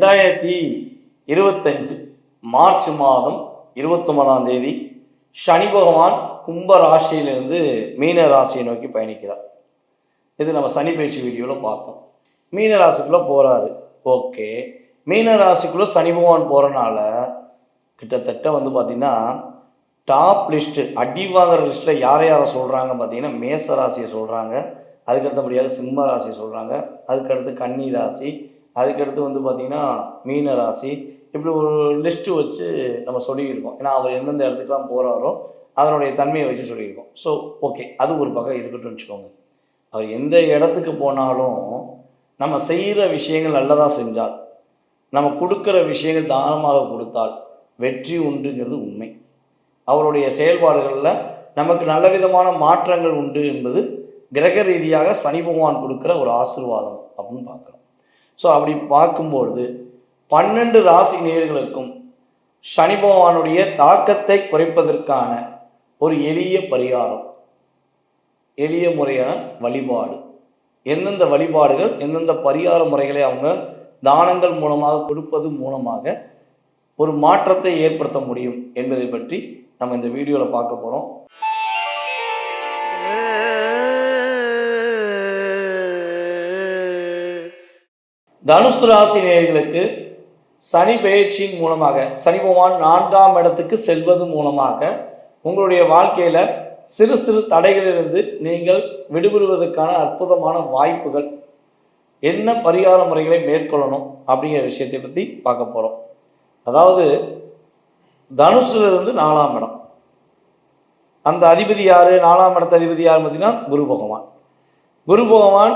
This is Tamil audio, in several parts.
ரெண்டாயிரத்தி இருபத்தஞ்சு மார்ச் மாதம் இருபத்தொன்பதாம் தேதி சனி பகவான் கும்ப ராசியிலிருந்து மீன ராசியை நோக்கி பயணிக்கிறார். இது நம்ம சனி பயிற்சி வீடியோவில் பார்த்தோம். மீன ராசிக்குள்ளே போகிறாரு ஓகே. மீன ராசிக்குள்ளே சனி பகவான் போகிறனால கிட்டத்தட்ட வந்து பார்த்திங்கன்னா டாப் லிஸ்ட்டு அடி வாங்குற லிஸ்ட்டில் யார் யாரை சொல்கிறாங்க பார்த்தீங்கன்னா மேச ராசியை சொல்கிறாங்க அதுக்கடுத்தபடியாக சிம்ம ராசி சொல்கிறாங்க அதுக்கடுத்து கன்னி ராசி அதுக்கடுத்து வந்து பார்த்திங்கன்னா மீன ராசி. இப்படி ஒரு லிஸ்ட்டு வச்சு நம்ம சொல்லியிருக்கோம். ஏன்னா அவர் எந்தெந்த இடத்துக்குலாம் போகிறாரோ அதனுடைய தன்மையை வச்சு சொல்லியிருக்கோம். ஸோ ஓகே அது ஒரு பக்கம் இருக்கட்டும் வச்சுக்கோங்க. அவர் எந்த இடத்துக்கு போனாலும் நம்ம செய்கிற விஷயங்கள் நல்லதாக செஞ்சால் நம்ம கொடுக்குற விஷயங்கள் தானமாக கொடுத்தால் வெற்றி உண்டுங்கிறது உண்மை. அவருடைய செயல்பாடுகளில் நமக்கு நல்ல விதமான மாற்றங்கள் உண்டு என்பது கிரக ரீதியாக சனி பகவான் கொடுக்குற ஒரு ஆசீர்வாதம் அப்படின்னு பார்க்குறோம். ஸோ அப்படி பார்க்கும்பொழுது பன்னெண்டு ராசி நேர்களுக்கும் சனி பகவானுடைய தாக்கத்தை குறைப்பதற்கான ஒரு எளிய பரிகாரம். எளிய முறையான வழிபாடு. எந்தெந்த வழிபாடுகள் எந்தெந்த பரிகார முறைகளை அவங்க தானங்கள் மூலமாக கொடுப்பது மூலமாக ஒரு மாற்றத்தை ஏற்படுத்த முடியும் என்பதை பற்றி நம்ம இந்த வீடியோவில் பார்க்க போகிறோம் தனுசு ராசி நேர்களுக்கு சனி பெயர்ச்சியின் மூலமாக சனி பகவான் நான்காம் இடத்துக்கு செல்வது மூலமாக உங்களுடைய வாழ்க்கையில் சிறு சிறு தடைகளிலிருந்து நீங்கள் விடுபடுவதற்கான அற்புதமான வாய்ப்புகள். என்ன பரிகார முறைகளை மேற்கொள்ளணும் அப்படிங்கிற விஷயத்தை பற்றி பார்க்க போகிறோம் அதாவது தனுசுலேருந்து நாலாம் இடம். அந்த அதிபதி யார்? நாலாம் இடத்து அதிபதி யார் பார்த்தீங்கன்னா குரு பகவான். குரு பகவான்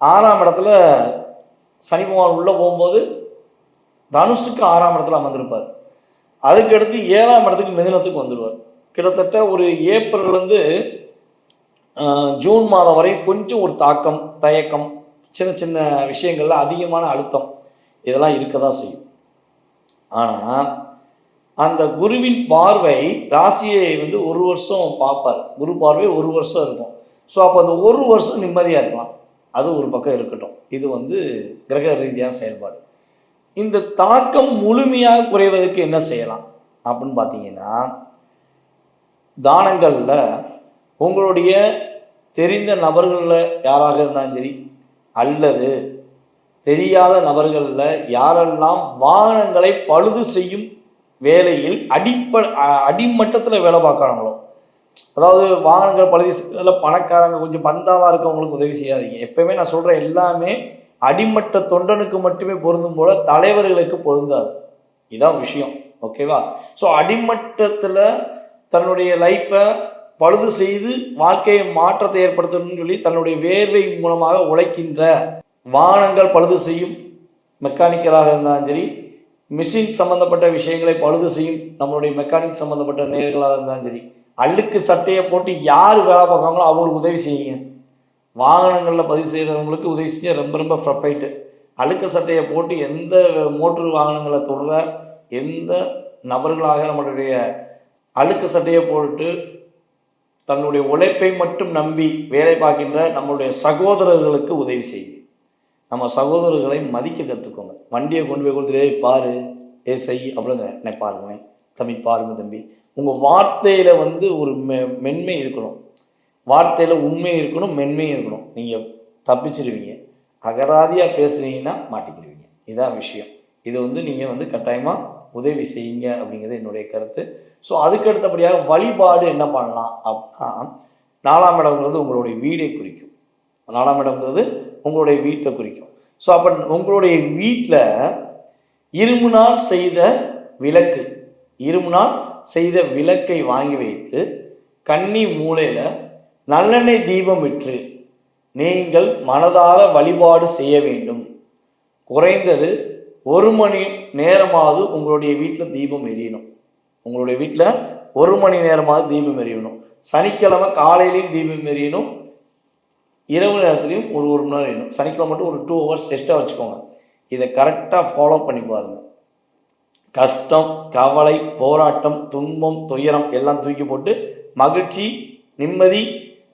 ஆறாம் இடத்துல சனி பகவான் உள்ளே போகும்போது தனுஷுக்கு ஆறாம் இடத்துல அமர்ந்திருப்பார். அதுக்கடுத்து ஏழாம் இடத்துக்கு மிதுனத்துக்கு வந்துடுவார். கிட்டத்தட்ட ஒரு ஏப்ரல்லேருந்து ஜூன் மாதம் வரை கொஞ்சம் ஒரு தாக்கம் தயக்கம் சின்ன சின்ன விஷயங்கள்ல அதிகமான அழுத்தம் இதெல்லாம் இருக்க தான் செய்யும். ஆனால் அந்த குருவின் பார்வை ராசியை வந்து ஒரு வருஷம் பார்ப்பார். குரு பார்வை ஒரு வருஷம் இருக்கும். ஸோ அப்போ அந்த ஒரு வருஷம் நிம்மதியாக இருக்கலாம். அது ஒரு பக்கம் இருக்கட்டும். இது வந்து கிரக ரீதியான செயல்பாடு. இந்த தாக்கம் முழுமையாக குறைவதற்கு என்ன செய்யலாம்? அப்படின்னு பார்த்தீங்கன்னா தானங்களில் உங்களுடைய தெரிந்த நபர்களில் யாராக இருந்தாலும் சரி அல்லது தெரியாத நபர்களில் யாரெல்லாம் வாகனங்களை பழுது செய்யும் வேலையில் அடிப்ப அடிமட்டத்தில் வேலை பார்க்குறாங்களோ அதாவது வாகனங்கள் பழுது இதில் பணக்காரங்க கொஞ்சம் பந்தாவாக இருக்கவங்களுக்கு உதவி செய்யாதீங்க. எப்பயுமே நான் சொல்கிற எல்லாமே அடிமட்ட தொண்டனுக்கு மட்டுமே பொருந்தும் போல தலைவர்களுக்கு பொருந்தாது. இதான் விஷயம். ஓகேவா ஸோ அடிமட்டத்தில் தன்னுடைய லைஃப்பை பழுது செய்து வாழ்க்கையை மாற்றத்தை ஏற்படுத்தணும்னு சொல்லி தன்னுடைய வேர்வை மூலமாக உழைக்கின்ற வாகனங்கள் பழுது செய்யும் மெக்கானிக்கலாக இருந்தாலும் சரி மிஷின் சம்மந்தப்பட்ட விஷயங்களை பழுது செய்யும் நம்மளுடைய மெக்கானிக் சம்மந்தப்பட்ட நேர்களாக இருந்தாலும் சரி அழுக்கு சட்டையை போட்டு யார் வேலை பார்க்காங்களோ அவங்களுக்கு உதவி செய்யுங்க. வாகனங்களில் பதிவு செய்கிறவங்களுக்கு உதவி செய்ய ரொம்ப ரொம்ப ப்ரொஃபைட்டு அழுக்கு சட்டையை போட்டு எந்த மோட்ரு வாகனங்களை தொடர எந்த நபர்களாக நம்மளுடைய அழுக்கு சட்டையை போட்டு தன்னுடைய உழைப்பை மட்டும் நம்பி வேலை பார்க்கின்ற நம்மளுடைய சகோதரர்களுக்கு உதவி செய்யுங்க. நம்ம சகோதரர்களை மதிக்க கற்றுக்கோங்க வண்டியை கொண்டு போய் கொடுத்துட்டு பாரு ஏ செய் அப்படிங்க என்னை பாருங்களேன். தம்பி பாருங்க தம்பி. உங்கள் வார்த்தையில் வந்து ஒரு மெ மென்மை இருக்கணும். வார்த்தையில் உண்மை இருக்கணும் மென்மை இருக்கணும். நீங்கள் தப்பிச்சிருவீங்க. அகராதியாக பேசுனீங்கன்னா மாட்டிக்கிடுவீங்க இதான் விஷயம். இது வந்து நீங்கள் வந்து கட்டாயமாக உதவி செய்யுங்க அப்படிங்கிறது என்னுடைய கருத்து. ஸோ அதுக்கு அடுத்தபடியாக வழிபாடு என்ன பண்ணலாம் அப்படின்னா நாலாம் இடங்கிறது உங்களுடைய வீடை குறிக்கும். நாலாம் இடங்கிறது உங்களுடைய வீட்டை குறிக்கும். ஸோ அப்போ உங்களுடைய வீட்டில் இருமுனால் செய்த விளக்கு இருமுனால் செய்த விளக்கை வாங்கி வைத்து கன்னி மூலையில் நல்லெண்ணெய் தீபம் விற்று நீங்கள் மனதார வழிபாடு செய்ய வேண்டும். குறைந்தது ஒரு மணி நேரமாவது உங்களுடைய வீட்டில் தீபம் எரியணும். உங்களுடைய வீட்டில் ஒரு மணி நேரமாவது தீபம் எரியணும். சனிக்கிழமை காலையிலையும் தீபம் எரியணும். இரவு நேரத்துலையும் ஒரு ஒரு மணி நேரம் எரியணும். சனிக்கிழமை மட்டும் ஒரு டூ ஹவர்ஸ் எக்ஸ்ட்ரா வச்சுக்கோங்க. இதை கரெக்டாக ஃபாலோ பண்ணி பாருங்கள் கஷ்டம் கவலை போராட்டம் துன்பம் துயரம் எல்லாம் தூக்கி போட்டு மகிழ்ச்சி நிம்மதி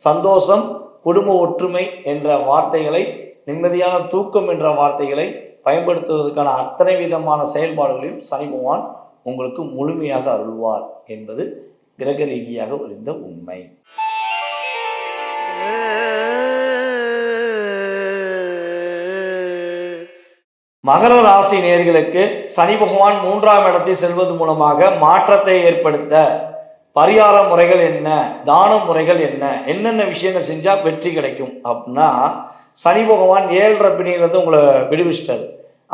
சந்தோஷம் குடும்ப ஒற்றுமை என்ற வார்த்தைகளை நிம்மதியான தூக்கம் என்ற வார்த்தைகளை பயன்படுத்துவதற்கான அத்தனை விதமான செயல்பாடுகளையும் சனி பகவான் உங்களுக்கு முழுமையாக அருள்வார் என்பது கிரக ரீதியாக ஒளிந்த உண்மை மகர ராசி நேர்களுக்கு சனி பகவான் மூன்றாம் இடத்தை செல்வது மூலமாக மாற்றத்தை ஏற்படுத்த பரிகார முறைகள் என்ன தான முறைகள் என்ன என்னென்ன விஷயங்கள் செஞ்சால் வெற்றி கிடைக்கும் அப்படின்னா சனி பகவான் ஏழு பிணியிலிருந்து உங்களை விடுவிச்சிட்டார்.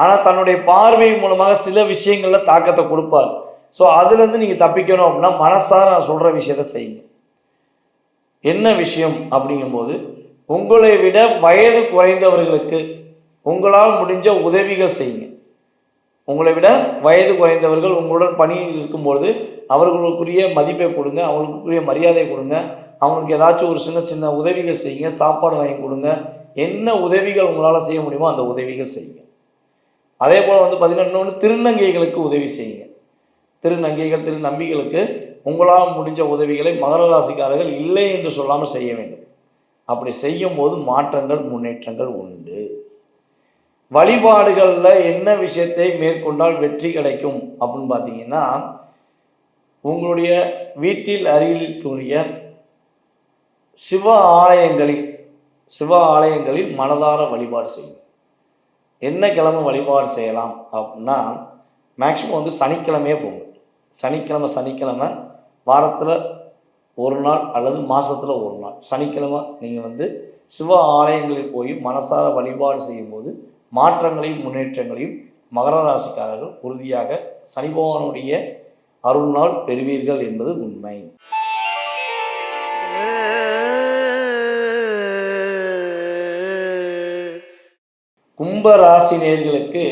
ஆனால் தன்னுடைய பார்வை மூலமாக சில விஷயங்களில் தாக்கத்தை கொடுப்பார். ஸோ அதுலேருந்து நீங்கள் தப்பிக்கணும் அப்படின்னா மனசார நான் சொல்கிற விஷயத்த செய்யுங்க. என்ன விஷயம் அப்படிங்கும்போது உங்களை விட வயது குறைந்தவர்களுக்கு உங்களால் முடிஞ்ச உதவிகள் செய்யுங்க. உங்களை விட வயது குறைந்தவர்கள் உங்களுடன் பணியில் இருக்கும்பொழுது அவர்களுக்குரிய மதிப்பை கொடுங்க அவங்களுக்குரிய மரியாதை கொடுங்க அவங்களுக்கு ஏதாச்சும் ஒரு சின்ன சின்ன உதவிகள் செய்யுங்க சாப்பாடு வாங்கி கொடுங்க. என்ன உதவிகள் உங்களால் செய்ய முடியுமோ அந்த உதவிகள் செய்யுங்க. அதே போல் வந்து பதினொன்று திருநங்கைகளுக்கு உதவி செய்யுங்க. திருநங்கைகள் திருநம்பிகளுக்கு உங்களால் முடிஞ்ச உதவிகளை மகர ராசிக்காரர்கள் இல்லை என்று சொல்லாமல் செய்ய வேண்டும். அப்படி செய்யும் போது மாற்றங்கள் முன்னேற்றங்கள் உண்டு. வழிபாடுகளில் என்ன விஷயத்தை மேற்கொண்டால் வெற்றி கிடைக்கும் அப்படின்னு பார்த்தீங்கன்னா உங்களுடைய வீட்டில் அருகில் இருக்கக்கூடிய சிவ ஆலயங்களில் சிவ ஆலயங்களில் மனதார வழிபாடு செய்யும் என்ன கிழமை வழிபாடு செய்யலாம் அப்படின்னா மேக்ஸிமம் வந்து சனிக்கிழமையே போகும் சனிக்கிழமை சனிக்கிழமை வாரத்தில் ஒரு நாள் அல்லது மாதத்தில் ஒரு நாள். சனிக்கிழமை நீங்கள் வந்து சிவ ஆலயங்களில் போய் மனசார வழிபாடு செய்யும்போது மாற்றங்களையும் முன்னேற்றங்களையும் மகர ராசிக்காரர்கள் உறுதியாக சனி பகவானுடைய அருள்நாள் பெறுவீர்கள் என்பது உண்மை. கும்ப ராசி நேர்களுக்கு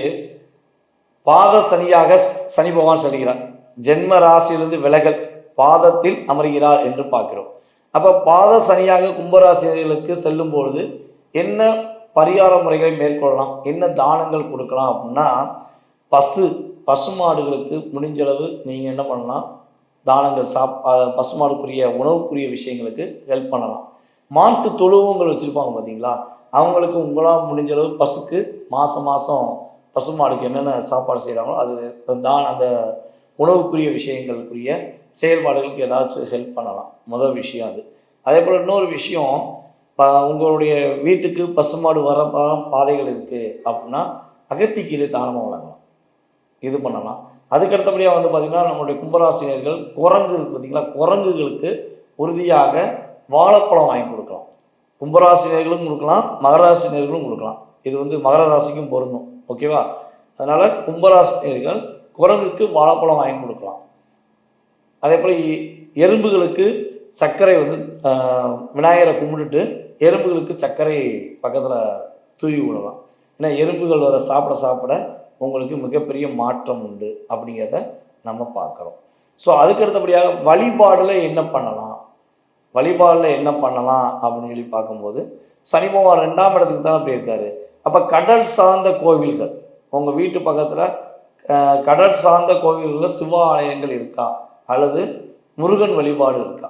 பாத சனியாக சனி பகவான் செல்கிறார். ஜென்ம ராசியிலிருந்து விலகல் பாதத்தில் அமர்கிறார் என்று பார்க்கிறோம். அப்போ பாத சனியாக கும்பராசிரியர்களுக்கு செல்லும் பொழுது என்ன பரிகார முறைகளை மேற்கொள்ளலாம். என்ன தானங்கள் கொடுக்கலாம் அப்படின்னா பசு பசுமாடுகளுக்கு முடிஞ்சளவு நீங்கள் என்ன பண்ணலாம்? தானங்கள் சாப் பசுமாடுக்குரிய உணவுக்குரிய விஷயங்களுக்கு ஹெல்ப் பண்ணலாம். மாட்டு தொழுவங்கள் வச்சுருப்பாங்க பார்த்தீங்களா அவங்களுக்கு உங்களால் முடிஞ்ச அளவு பசுக்கு மாதம் மாதம் பசுமாடுக்கு என்னென்ன சாப்பாடு செய்கிறாங்களோ அது தான் அந்த உணவுக்குரிய விஷயங்களுக்குரிய செயல்பாடுகளுக்கு ஏதாச்சும் ஹெல்ப் பண்ணலாம். முதல் விஷயம் அது. அதே போல் இன்னொரு விஷயம் ப- உங்களுடைய வீட்டுக்கு பசுமாடு வர பாதைகள் இருக்குது அப்படின்னா அகத்திக்கு இது தானமாக வழங்கலாம். இது பண்ணலாம். அதுக்கு அடுத்தபடியாக வந்து பார்த்திங்கன்னா நம்மளுடைய கும்பராசினியர்கள் குரங்கு இருக்குது குரங்குகளுக்கு உறுதியாக வாழைப்பழம் வாங்கி கொடுக்கலாம். கும்பராசினியர்களும் கொடுக்கலாம் மகராசினியர்களும் கொடுக்கலாம். இது வந்து மகர ராசிக்கும் பொருந்தும். ஓகேவா? அதனால் கும்பராசினியர்கள் குரங்குக்கு வாழைப்பழம் வாங்கி கொடுக்கலாம். அதே போல் எறும்புகளுக்கு சர்க்கரை வந்து விநாயகரை கும்பிட்டுட்டு எறும்புகளுக்கு சர்க்கரை பக்கத்தில் தூவி விடலாம். ஏன்னா எறும்புகள் அதை சாப்பிட சாப்பிட உங்களுக்கு மிகப்பெரிய மாற்றம் உண்டு அப்படிங்கிறத நம்ம பார்க்குறோம். ஸோ அதுக்கு அடுத்தபடியாக வழிபாடில் என்ன பண்ணலாம்? வழிபாடில் என்ன பண்ணலாம் அப்படின்னு சொல்லி பார்க்கும்போது சனி பகவான் ரெண்டாம் இடத்துக்கு தானே போயிருக்காரு. அப்போ கடல் சார்ந்த கோவில்கள் உங்கள் வீட்டு பக்கத்தில் கடல் சார்ந்த கோவில்களில் சிவ ஆலயங்கள் இருக்கா? அல்லது முருகன் வழிபாடு இருக்கா?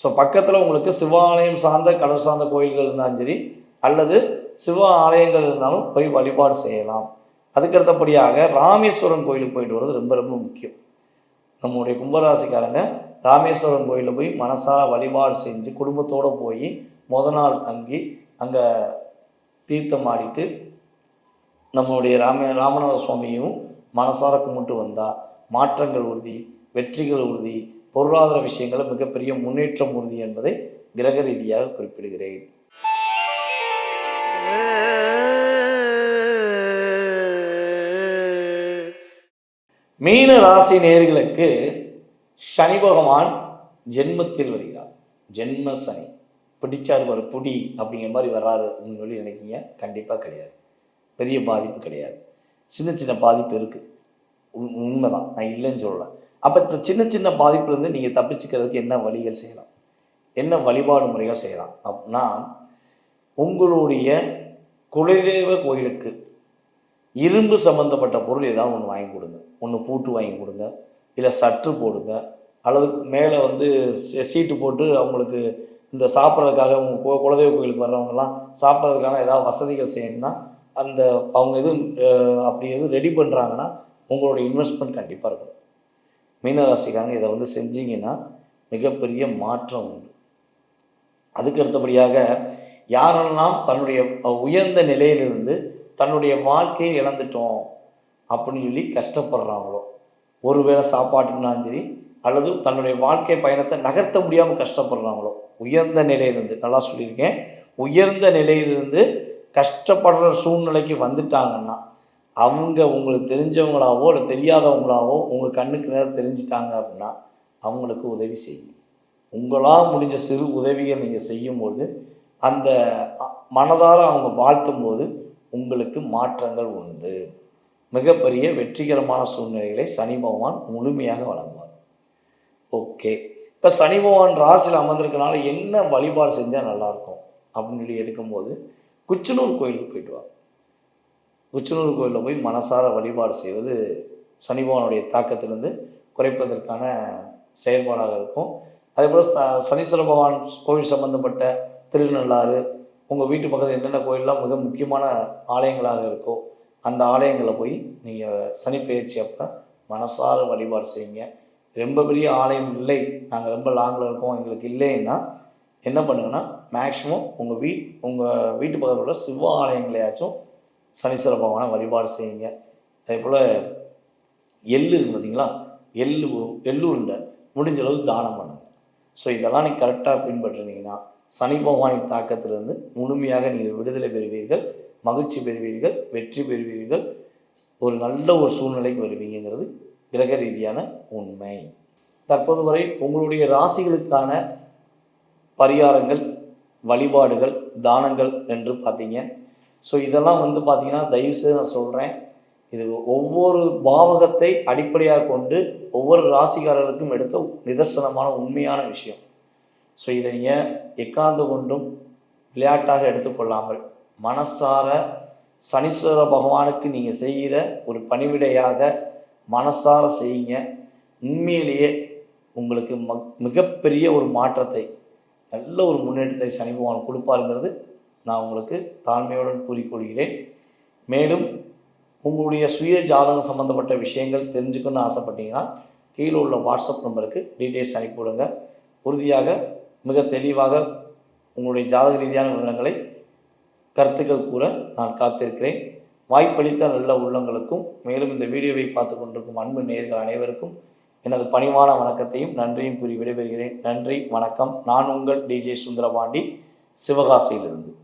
ஸோ பக்கத்தில் உங்களுக்கு சிவாலயம் சார்ந்த கடல் சார்ந்த கோயில்கள் இருந்தாலும் சரி அல்லது சிவ ஆலயங்கள் இருந்தாலும் போய் வழிபாடு செய்யலாம். அதுக்கு அடுத்தபடியாக ராமேஸ்வரன் கோயிலுக்கு போயிட்டு வர்றது ரொம்ப ரொம்ப முக்கியம். நம்முடைய கும்பராசிக்காரங்க ராமேஸ்வரன் கோயிலில் போய் மனசார வழிபாடு செஞ்சு குடும்பத்தோடு போய் முத நாள் தங்கி அங்கே தீர்த்தம் ஆடிட்டு நம்மளுடைய ராம ராமநாத சுவாமியும் மனசார கும்பிட்டு வந்தால் மாற்றங்கள் உறுதி வெற்றிகள் உறுதி பொருளாதார விஷயங்களில் மிகப்பெரிய முன்னேற்றம் உறுதி என்பதை கிரக ரீதியாக குறிப்பிடுகிறேன். மீன ராசி நேர்களுக்கு சனி பகவான் ஜென்மத்தில் வருகிறார். ஜென்ம சனி. பிடிச்சார் ஒரு புடி அப்படிங்கிற மாதிரி வர்றாரு அப்படின்னு சொல்லி நினைக்கிங்க. கண்டிப்பாக கிடையாது. பெரிய பாதிப்பு கிடையாது. சின்ன சின்ன பாதிப்பு இருக்குது உண்மைதான். நான் இல்லைன்னு சொல்லலை. அப்போ இந்த சின்ன சின்ன பாதிப்புலேருந்து நீங்கள் தப்பிச்சுக்கிறதுக்கு என்ன வழிகள் செய்யலாம்? என்ன வழிபாடு முறைகள் செய்யலாம்? அப்படின்னா உங்களுடைய குலதெய்வ கோயிலுக்கு இரும்பு சம்மந்தப்பட்ட பொருள் ஏதாவது ஒன்று வாங்கி கொடுங்க. ஒன்று பூட்டு வாங்கி கொடுங்க. இல்லை சற்று போடுங்க. அல்லது மேலே வந்து சீ- சீட்டு போட்டு அவங்களுக்கு இந்த சாப்பிட்றதுக்காக உங்கள் கு குலதெய்வ கோயிலுக்கு வர்றவங்கலாம் சாப்பிட்றதுக்கான ஏதாவது வசதிகள் செய்யணும்னா அந்த அவங்க எதுவும் அப்படி எதுவும் ரெடி பண்ணுறாங்கன்னா உங்களோட இன்வெஸ்ட்மெண்ட் கண்டிப்பாக இருக்கணும். மீனராசிக்காரங்க இதை வந்து செஞ்சீங்கன்னா மிகப்பெரிய மாற்றம் உண்டு. அதுக்கு அடுத்தபடியாக யாரெல்லாம் தன்னுடைய உயர்ந்த நிலையிலிருந்து தன்னுடைய வாழ்க்கையை இழந்துட்டோம் அப்படின்னு சொல்லி கஷ்டப்படுறாங்களோ ஒருவேளை சாப்பாட்டுக்குனாலும் சரி அல்லது தன்னுடைய வாழ்க்கை பயணத்தை நகர்த்த முடியாமல் கஷ்டப்படுறாங்களோ உயர்ந்த நிலையிலிருந்து நல்லா சொல்லியிருக்கேன் உயர்ந்த நிலையிலிருந்து கஷ்டப்படுற சூழ்நிலைக்கு வந்துட்டாங்கன்னா அவங்க உங்களுக்கு தெரிஞ்சவங்களாவோ இல்லை தெரியாதவங்களாவோ உங்கள் கண்ணுக்கு நேரம் தெரிஞ்சிட்டாங்க அப்படின்னா அவங்களுக்கு உதவி செய்யும். உங்களால் முடிஞ்ச சிறு உதவிகள் நீங்கள் செய்யும்போது அந்த மனதால் அவங்க வாழ்த்தும் போது உங்களுக்கு மாற்றங்கள் உண்டு. மிகப்பெரிய வெற்றிகரமான சூழ்நிலைகளை சனி பகவான் முழுமையாக வழங்குவார். ஓகே. இப்போ சனி பகவான் ராசியில் அமர்ந்திருக்கனால என்ன வழிபாடு செஞ்சால் நல்லாயிருக்கும் அப்படின்னு சொல்லி எடுக்கும்போது குச்சனூர் கோயிலுக்கு போயிட்டு வாங்க உச்சனூர் கோயிலில் போய் மனசார வழிபாடு செய்வது சனி பகவானுடைய தாக்கத்திலிருந்து குறைப்பதற்கான செயல்பாடாக இருக்கும். அதே போல் ச சனீஸ்வர பகவான் கோவில் சம்பந்தப்பட்ட திருநள்ளாறு உங்கள் வீட்டு பக்கத்தில் என்னென்ன கோயிலெலாம் மிக முக்கியமான ஆலயங்களாக இருக்கோ அந்த ஆலயங்களை போய் நீங்கள் சனிப்பெயர்ச்சி அப்போ மனசார வழிபாடு செய்யுங்க. ரொம்ப பெரிய ஆலயம் இல்லை நாங்கள் ரொம்ப லாங்கில் இருக்கோம் எங்களுக்கு இல்லைன்னா என்ன பண்ணுங்கன்னா மேக்ஸிமம் உங்கள் வீ உங்கள் வீட்டு பக்கத்தில் உள்ள சிவ ஆலயங்களையாச்சும் சனீஸ்வர பகவானை வழிபாடு செய்யுங்க. அதே போல் எள்ளு இருக்கு பார்த்தீங்களா எள்ளு எள்ளு உருண்டை முடிஞ்ச அளவு தானம் பண்ணுங்க. ஸோ இதெல்லாம் நீங்கள் கரெக்டாக பின்பற்றினீங்கன்னா சனி பகவானின் தாக்கத்திலிருந்து முழுமையாக நீங்கள் விடுதலை பெறுவீர்கள் மகிழ்ச்சி பெறுவீர்கள் வெற்றி பெறுவீர்கள் ஒரு நல்ல ஒரு சூழ்நிலைக்கு வருவீங்கிறது கிரக ரீதியான உண்மை. தற்போது வரை உங்களுடைய ராசிகளுக்கான பரிகாரங்கள் வழிபாடுகள் தானங்கள் என்று பார்த்தீங்க. ஸோ இதெல்லாம் வந்து பார்த்திங்கன்னா தயவுசெய்து நான் சொல்கிறேன் இது ஒவ்வொரு பாவகத்தை அடிப்படையாக கொண்டு ஒவ்வொரு ராசிக்காரர்களுக்கும் எடுத்த நிதர்சனமான உண்மையான விஷயம். ஸோ இதை நீங்கள் எக்காந்து கொண்டும் விளையாட்டாக எடுத்துக்கொள்ளாமல் மனசார சனீஸ்வர பகவானுக்கு நீங்கள் செய்கிற ஒரு பணிவிடையாக மனசார செய்யுங்க. உண்மையிலேயே உங்களுக்கு மக் மிகப்பெரிய ஒரு மாற்றத்தை நல்ல ஒரு முன்னேற்றத்தை சனி பகவான் கொடுப்பாருங்கிறது நான் உங்களுக்கு தாழ்மையுடன் கூறிக்கொள்கிறேன். மேலும் உங்களுடைய சுய ஜாதகம் சம்மந்தப்பட்ட விஷயங்கள் தெரிஞ்சுக்கணும்னு ஆசைப்பட்டீங்கன்னா கீழே உள்ள வாட்ஸ்அப் நம்பருக்கு டீட்டெயில்ஸ் அனுப்பிவிடுங்க. உறுதியாக மிக தெளிவாக உங்களுடைய ஜாதக ரீதியான விவரங்களை கருத்துக்கள் கூற நான் காத்திருக்கிறேன். வாய்ப்பளித்த நல்ல உள்ளங்களுக்கும் மேலும் இந்த வீடியோவை பார்த்து கொண்டிருக்கும் அன்பு நேர்கள் அனைவருக்கும் எனது பணிவான வணக்கத்தையும் நன்றியும் கூறி விடைபெறுகிறேன். நன்றி வணக்கம். நான் உங்கள் டிஜே சுந்தரபாண்டி சிவகாசியிலிருந்து.